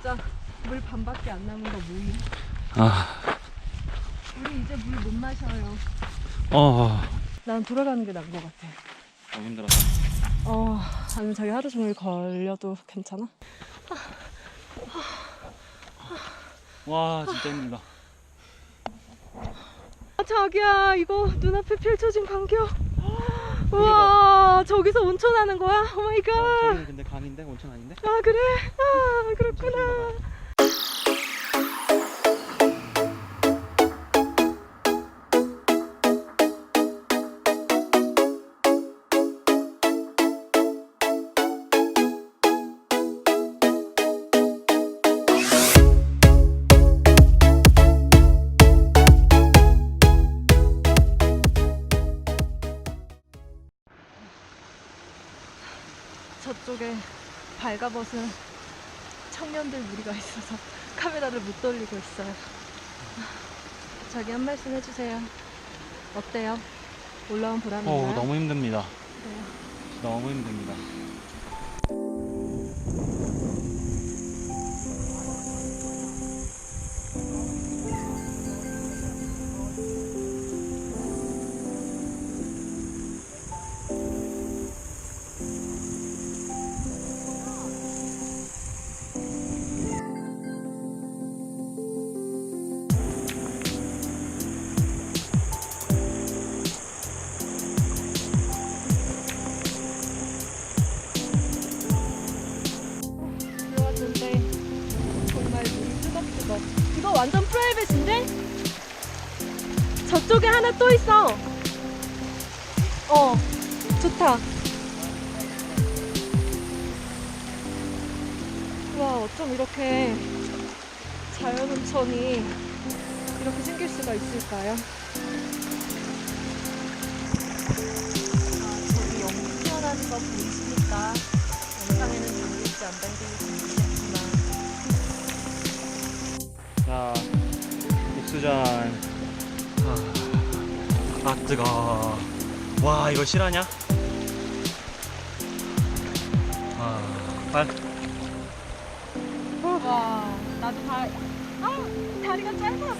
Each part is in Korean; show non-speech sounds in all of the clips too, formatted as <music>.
진짜 물 반밖에 안 남은 거 뭐임? 아, 우리 이제 물 못 마셔요. 어, 난 돌아가는 게 나은 것 같아. 너무 힘들었어. 어, 아니면 자기 하루 종일 걸려도 괜찮아? 와, 진짜 힘들다. 아, 자기야, 이거 눈앞에 펼쳐진 광경. 와, 저기서 온천하는 거야? 오 마이 갓. 저기는 근데 강인데 온천 아닌데? 아, 그래? 아, 그렇구나. 저쪽에 발가벗은 청년들 무리가 있어서 카메라를 못 돌리고 있어요. 자기 한 말씀 해주세요. 어때요? 올라온 보람이 어? 너무 힘듭니다. 그래요. 너무 힘듭니다. 프라이빗인데? 저쪽에 하나 또 있어. 어, 좋다. 와, 어쩜 이렇게 자연온천이 이렇게 생길 수가 있을까요? 아, 저기 연기 피어나는 거 보이십니까? 육수전. 아, 아 뜨거. 와, 이거 실하냐? 아, 빨. 와 나도 다 아, 다리가 짧아 와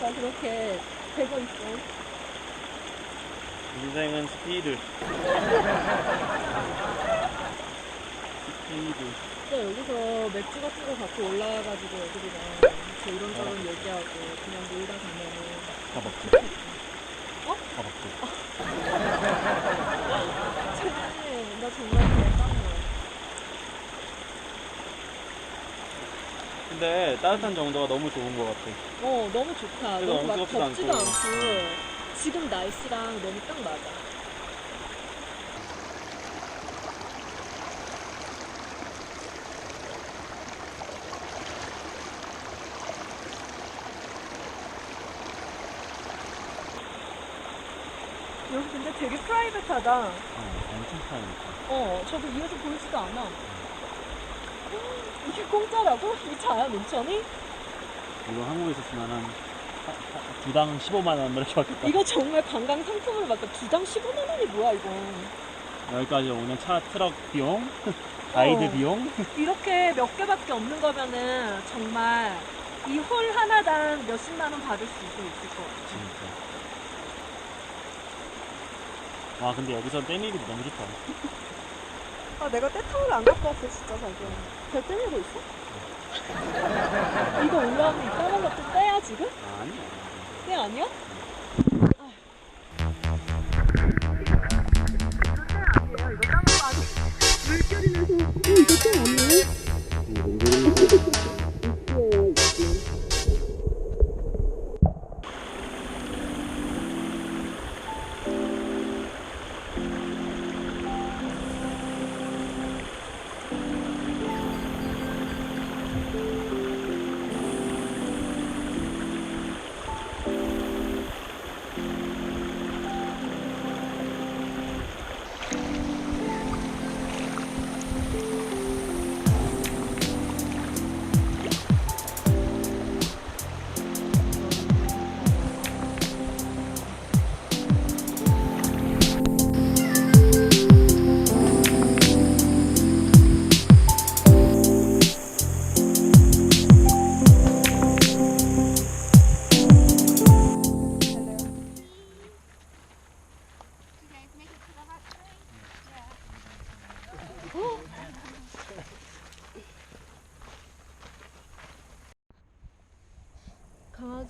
구해서 그렇게 되고 있어 인생은 스피드. 스피드. 진짜 여기서 맥주 같은 거 갖고 올라와가지고 애들이랑 저 이런저런 얘기하고 그냥 놀다 가면은 다 먹지. 어? 다 먹지. <laughs> 쟤네 나 정말 대단해 근데 따뜻한 정도가 너무 좋은 것 같아. 어 너무 좋다 그래도 너무 막 덥지도 않고. 않고 지금 날씨랑 너무 딱 맞아 여기 근데 되게 프라이빗하다 어, 엄청 타니까. 어 저도 위에서 보이지도 않아 이게 공짜라고? 이 자연 온천이? 이거 한국에 있었으면 한 두당 15만 원 이렇게 받겠다. 이거 정말 관광 상품으로 받다 두당 15만 원이 뭐야 이거 여기까지 오는 차 트럭 비용, <laughs> 가이드 어. 비용. 이렇게 몇 개밖에 없는 거면은 정말 이 홀 하나당 몇십만 원 받을 수도 있을 것 같아. 진짜. 와 근데 여기서 떼밀기도 너무 좋다. 아 내가 떼탕을 안 갖고 왔어 진짜 자기야. 배 떼내고 있어? 이거 올라오면 이딴 걸로 또 떼야 지금? 아니야. 떼 아니야? 물결이 나서 이거 떼 아니야?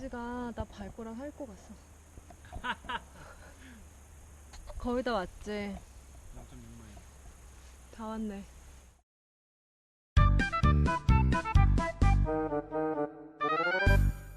지가 나 밟고랑 핥고 갔어. 거의 다 왔지. 다 왔네.